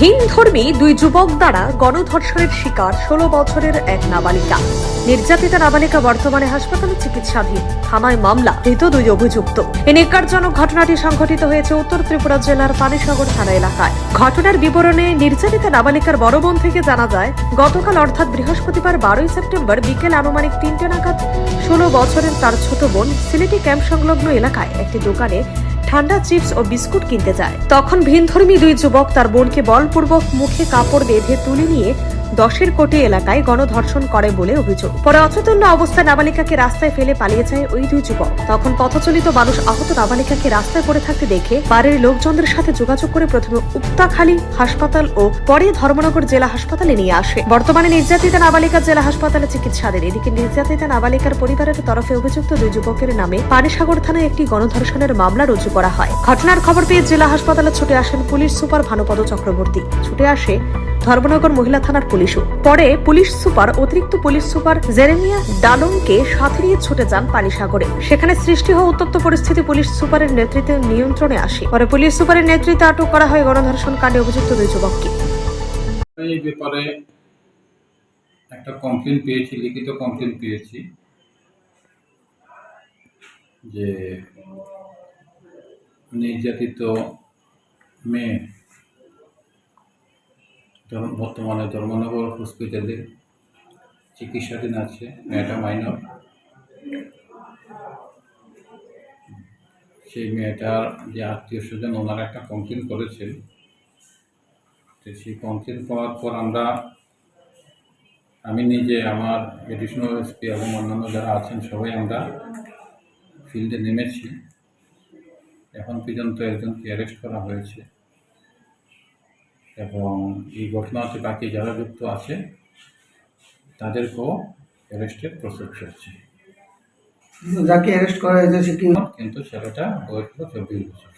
ভিন ধর্মী দুই যুবক দ্বারা গণধর্ষণের শিকার ষোলো বছরের এক নাবালিকা। নির্যাতিতা নাবালিকা বর্তমানে হাসপাতালে চিকিৎসাধীন। থানায় মামলা ধৃত দুই অভিযুক্ত। এই নিকারজনক ঘটনাটি সংঘটিত হয়েছে উত্তর ত্রিপুরা জেলার পানিসাগর থানা এলাকায়। ঘটনার বিবরণে নির্যাতিতা নাবালিকার বড় বোন থেকে জানা যায়, গতকাল অর্থাৎ বৃহস্পতিবার বারোই সেপ্টেম্বর বিকেল আনুমানিক তিনটে নাগাদ ষোলো বছরের তার ছোট বোন সিলেটি ক্যাম্প সংলগ্ন এলাকায় একটি দোকানে ঠান্ডা চিপস ও বিস্কুট কিনতে যায়। তখন ভিনধর্মী দুই যুবক তার বোনকে বলপূর্বক মুখে কাপড় বেঁধে তুলে নিয়ে দশের কোটি এলাকায় গণধর্ষণ করে বলে অভিযোগ। পরে অচেতন্য অবস্থায় নাবালিকাকে রাস্তায় ফেলে পালিয়ে যায় ওই দুই যুবক। তখন পথচলিত মানুষ আহত নাবালিকাকে রাস্তায় পড়ে থাকতে দেখে বাড়ির লোকজনদের সাথে যোগাযোগ করে প্রথমে উক্তাখালী হাসপাতাল ও পরে ধর্মনগর জেলা হাসপাতালে নিয়ে আসে। বর্তমানে নির্যাতিতা নাবালিকা জেলা হাসপাতালে চিকিৎসাধীন। এদিকে নির্যাতিতা নাবালিকার পরিবারের তরফে অভিযুক্ত দুই যুবকের নামে পানিসাগর থানায় একটি গণধর্ষণের মামলা রুজু করা হয়। ঘটনার খবর পেয়ে জেলা হাসপাতালে ছুটে আসেন পুলিশ সুপার ভানুপদ চক্রবর্তী। ছুটে আসে ধর্মনগর মহিলা থানার পুলিশও পরে পুলিশ সুপার, অতিরিক্ত পুলিশ সুপার জেরেমিয়া ডালংকে সাথে নিয়ে ছুটে যান পানিসাগরে। সেখানে সৃষ্টি হওয়া উত্তপ্ত পরিস্থিতি পুলিশ সুপারের নেতৃত্বে নিয়ন্ত্রণে আসে। পরে পুলিশ সুপারের নেতৃত্বে আটক করা হয় গণধর্ষণ কাণ্ডে অভিযুক্ত দুই যুবককে। এই ব্যাপারে একটা কমপ্লেন পেয়েছি, লিখিত কমপ্লেন পেয়েছি যে নির্যাতিত মেয়ে বর্তমানে ধর্মনগর হসপিটালে চিকিৎসাধীন আছে, মেয়েটা মাইনর। সেই মেয়েটার যে আত্মীয় স্বজন, ওনারা একটা কমপ্লেন করেছেন। তো সেই কমপ্লেন পাওয়ার পর আমরা, আমি নিজে, আমার এডিশনাল এসপি এবং অন্যান্য যারা আছেন, সবাই আমরা ফিল্ডে নেমেছি। এখন পর্যন্ত একজনকে অ্যারেস্ট করা হয়েছে। এবং এই ঘটনাতে বাকি যারা যুক্ত আছে তাদেরকেও অ্যারেস্টের প্রসেস চলছে যাকে অ্যারেস্ট করা হয়েছে সে কি কিন্তু ছেলেটা বয়স হলো চব্বিশ বছর।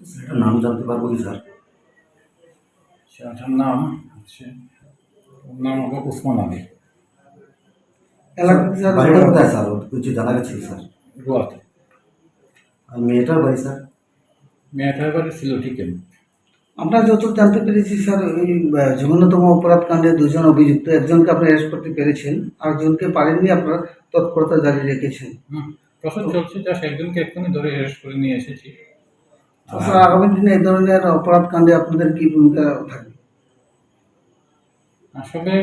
সেটার নাম জানতে পারব কি স্যার? ছেলেটার নাম হচ্ছে ওর নাম হলো উসমান আলী। স্যার বাড়িটা কোথায় স্যার? কিছু জানা গেছে স্যার? গোয়াতে আর মেয়েটার বাড়ি স্যার? মেয়েটার বাড়ি সিলোটি ক্যাম্প আমরা যত জানতে পেরেছি স্যার ওই জঘন্যতম অপরাধ কাণ্ডে দুজন অভিযুক্ত একজনকে আপনি অ্যারেস্ট করতে পেরেছেন আর একজনকে পারেননি আপনারা তৎপরতা জারি রেখেছেন। প্রসেস চলছে যা একজনকে এক্ষুনি ধরে অ্যারেস্ট করে নিয়ে এসেছি। স্যার আগামী দিনে এই ধরনের অপরাধ কাণ্ডে আপনাদের কি ভূমিকা থাকবে? আসলে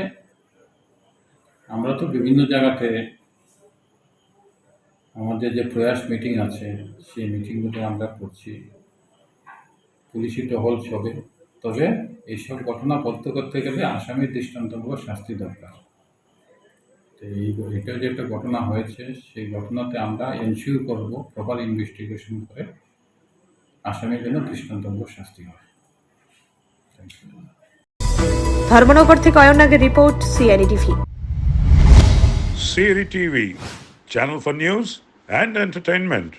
আমরা তো বিভিন্ন জায়গাতে আমাদের যে প্রয়াস মিটিং আছে সেই মিটিংগুলো আমরা করছি। পুলিশি টহল চলে তবে এইসব ঘটনা বন্ধ করতে গেলে আসামির দৃষ্টান্তমূলক শাস্তি দরকার। তো এই এটা যে একটা ঘটনা হয়েছে সেই ঘটনাতে আমরা এনশিওর করব প্রপার ইনভেস্টিগেশন করে আসামির জন্য দৃষ্টান্তমূলক শাস্তি হয়। ধর্মনগর থেকে অয়নাগের report CID TV. Siri TV, channel for news and entertainment.